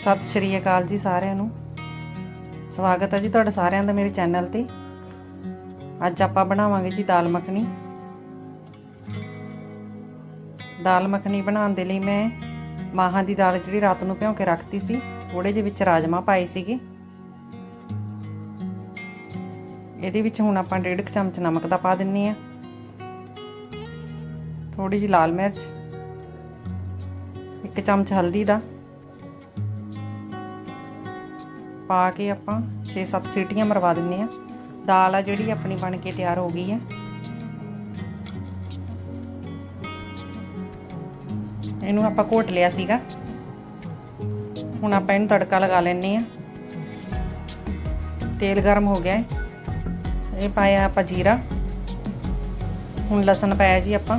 ਸਤਿ ਸ਼੍ਰੀ ਅਕਾਲ ਜੀ ਸਾਰਿਆਂ ਨੂੰ। ਸਵਾਗਤ ਹੈ ਜੀ ਤੁਹਾਡਾ ਸਾਰਿਆਂ ਦਾ ਮੇਰੇ ਚੈਨਲ ਤੇ। ਅੱਜ ਆਪਾਂ ਬਣਾਵਾਂਗੇ ਜੀ ਦਾਲ ਮੱਖਣੀ। ਦਾਲ ਮੱਖਣੀ ਬਣਾਉਣ ਦੇ ਲਈ ਮੈਂ ਮਾਹਾਂ ਦੀ ਦਾਲ ਜਿਹੜੀ ਰਾਤ ਨੂੰ ਭਿਉਂ ਕੇ ਰੱਖਤੀ ਸੀ ਥੋੜੇ ਜਿਹੇ ਵਿੱਚ ਰਾਜਮਾ ਪਾਏ ਸੀਗੇ। ਇਹਦੇ ਵਿੱਚ ਹੁਣ ਆਪਾਂ ਡੇਢ ਕੁ ਚਮਚ ਨਮਕ ਦਾ ਪਾ ਦਿੰਨੇ ਆ। ਥੋੜੀ ਜਿਹੀ ਲਾਲ ਮਿਰਚ, ਇੱਕ ਚਮਚ ਹਲਦੀ ਦਾ। ਪਾ ਕੇ ਆਪਾਂ 6-7 ਸੀਟੀਆਂ ਮਰਵਾ ਦਿੰਨੇ ਆ ਦਾਲ ਆ ਜਿਹੜੀ ਆਪਣੀ ਬਣ ਕੇ ਤਿਆਰ ਹੋ ਗਈ ਆ ਇਹਨੂੰ ਆਪਾਂ ਘੋਟ ਲਿਆ ਸੀਗਾ। ਹੁਣ ਆਪਾਂ ਇਹਨੂੰ ਤੜਕਾ ਲਗਾ ਲੈਣੇ ਆ ਤੇਲ ਗਰਮ ਹੋ ਗਿਆ ਇਹ ਪਾਇਆ ਆਪਾਂ ਜੀਰਾ। ਹੁਣ ਲਸਣ ਪਾਇਆ ਜੀ ਆਪਾਂ।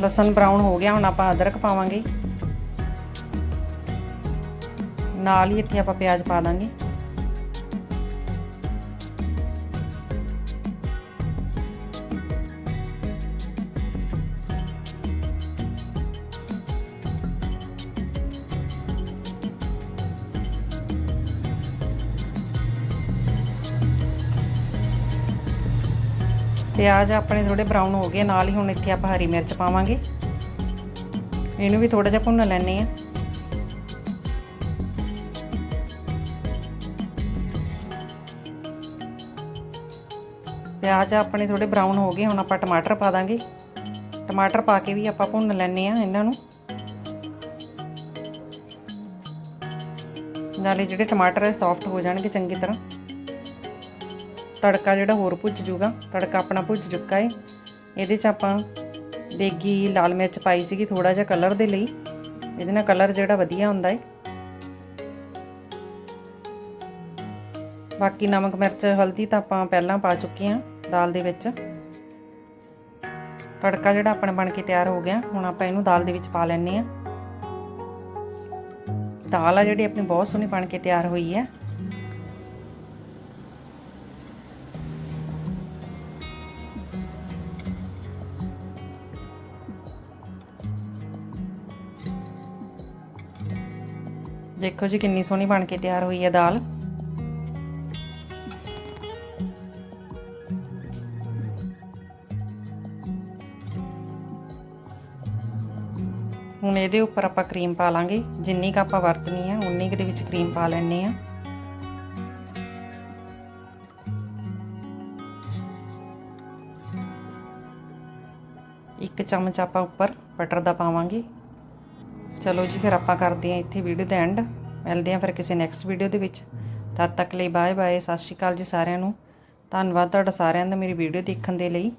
ਲਸਣ ਬਰਾਊਨ ਹੋ ਗਿਆ, ਹੁਣ ਆਪਾਂ ਅਦਰਕ ਪਾਵਾਂਗੇ। ਨਾਲ ਹੀ ਇੱਥੇ ਆਪਾਂ ਪਿਆਜ਼ ਪਾ ਦਾਂਗੇ। ਪਿਆਜ਼ ਆਪਣੇ ਥੋੜੇ ਬਰਾਊਨ ਹੋ ਗਏ, ਨਾਲ ਹੀ ਹੁਣ ਇੱਥੇ ਆਪਾਂ ਹਰੀ ਮਿਰਚ ਪਾਵਾਂਗੇ। ਇਹਨੂੰ ਵੀ ਥੋੜਾ ਜਿਹਾ ਭੁੰਨ ਲੈਣੇ ਆ ਪਿਆਜ਼ ਆਪਣੇ ਥੋੜੇ ਬਰਾਊਨ ਹੋ ਗਏ, ਹੁਣ ਆਪਾਂ ਟਮਾਟਰ ਪਾ ਦਾਂਗੇ। ਟਮਾਟਰ ਪਾ ਕੇ ਵੀ ਆਪਾਂ ਭੁੰਨ ਲੈਣੇ ਆ ਇਹਨਾਂ ਨੂੰ। ਨਾਲੇ ਜਿਹੜੇ ਟਮਾਟਰ ਹੈ ਸੌਫਟ ਹੋ ਜਾਣਗੇ ਚੰਗੀ ਤਰ੍ਹਾਂ। ਤੜਕਾ ਜਿਹੜਾ ਹੋਰ ਭੁੱਜ ਜੂਗਾ ਤੜਕਾ ਆਪਣਾ ਭੁੱਜ ਚੁੱਕਾ ਹੈ ਇਹਦੇ 'ਚ ਆਪਾਂ ਦੇਗੀ ਲਾਲ ਮਿਰਚ ਪਾਈ ਸੀਗੀ ਥੋੜਾ ਜਿਹਾ ਕਲਰ ਦੇ ਲਈ। ਇਹਦੇ ਨਾਲ ਕਲਰ ਜਿਹੜਾ ਵਧੀਆ ਹੁੰਦਾ ਹੈ ਬਾਕੀ ਨਮਕ, ਮਿਰਚ, ਹਲਦੀ ਤਾਂ ਆਪਾਂ ਪਹਿਲਾਂ ਪਾ ਚੁੱਕੇ ਹਾਂ ਦਾਲ ਦੇ ਵਿੱਚ। ਤੜਕਾ ਜਿਹੜਾ ਆਪਣਾ ਬਣ ਕੇ ਤਿਆਰ ਹੋ ਗਿਆ, ਹੁਣ ਆਪਾਂ ਇਹਨੂੰ ਦਾਲ ਦੇ ਵਿੱਚ ਪਾ ਲੈਣੇ ਆ ਦਾਲ ਆ ਜਿਹੜੀ ਆਪਣੀ ਬਹੁਤ ਸੋਹਣੀ ਬਣ ਕੇ ਤਿਆਰ ਹੋਈ ਹੈ। ਦੇਖੋ ਜੀ ਕਿੰਨੀ ਸੋਹਣੀ ਬਣ ਕੇ ਤਿਆਰ ਹੋਈ ਹੈ ਦਾਲ। ਹੁਣ ਇਹਦੇ ਉੱਪਰ ਆਪਾਂ ਕਰੀਮ ਪਾ ਲਾਂਗੇ। ਜਿੰਨੀ ਕ ਆਪਾਂ ਵਰਤਣੀ ਆ, ਉਨੀ ਕੁ ਦੇ ਵਿੱਚ ਕਰੀਮ ਪਾ ਲੈਣੇ ਆ। ਇੱਕ ਚਮਚ ਆਪਾਂ ਉੱਪਰ ਬਟਰ ਦਾ ਪਾਵਾਂਗੇ। ਚਲੋ ਜੀ, ਫਿਰ ਆਪਾਂ ਕਰਦੇ ਹਾਂ ਇੱਥੇ ਵੀਡੀਓ ਦਾ ਐਂਡ ਮਿਲਦੇ ਹਾਂ ਫਿਰ ਕਿਸੇ ਨੈਕਸਟ ਵੀਡੀਓ ਦੇ ਵਿੱਚ। ਤਦ ਤੱਕ ਲਈ ਬਾਏ ਬਾਏ ਸਤਿ ਸ਼੍ਰੀ ਅਕਾਲ ਜੀ ਸਾਰਿਆਂ ਨੂੰ। ਧੰਨਵਾਦ ਤੁਹਾਡਾ ਸਾਰਿਆਂ ਦਾ ਮੇਰੀ ਵੀਡੀਓ ਦੇਖਣ ਦੇ ਲਈ।